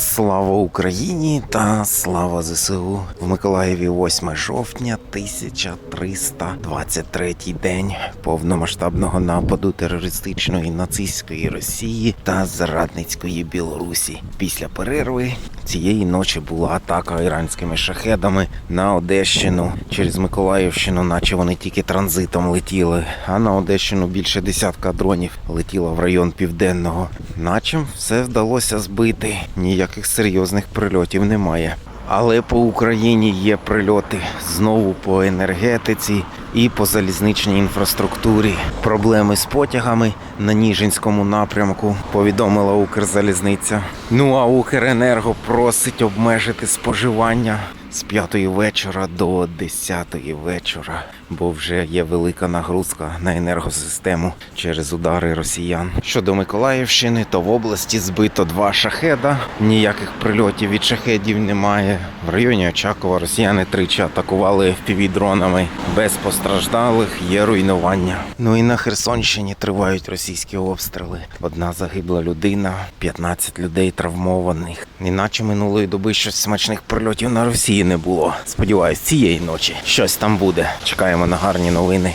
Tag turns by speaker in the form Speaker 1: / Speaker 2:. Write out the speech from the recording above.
Speaker 1: Слава Україні та слава ЗСУ в Миколаєві 8 жовтня 1323 день повномасштабного нападу терористичної нацистської Росії та зрадницької Білорусі. Після перерви цієї ночі була атака іранськими шахедами на Одещину через Миколаївщину, наче вони тільки транзитом летіли. А на Одещину більше десятка дронів летіло в район південного. Наче все вдалося збити. Ніяких серйозних прильотів немає. Але по Україні є прильоти знову по енергетиці і по залізничній інфраструктурі. Проблеми з потягами на Ніжинському напрямку повідомила Укрзалізниця. Ну а Укренерго просить обмежити споживання з п'ятої вечора до десятої вечора, бо вже є велика нагрузка на енергосистему через удари росіян. Щодо Миколаївщини, то в області збито два шахеда. Ніяких прильотів від шахедів немає. В районі Очакова росіяни тричі атакували FPV-дронами. Без постраждалих є руйнування. Ну і на Херсонщині тривають російські обстріли. Одна загибла людина, 15 людей травмованих. Іначе минулої доби щось смачних прильотів на Росії не було. Сподіваюсь, цієї ночі щось там буде. Чекаємо на гарні новини.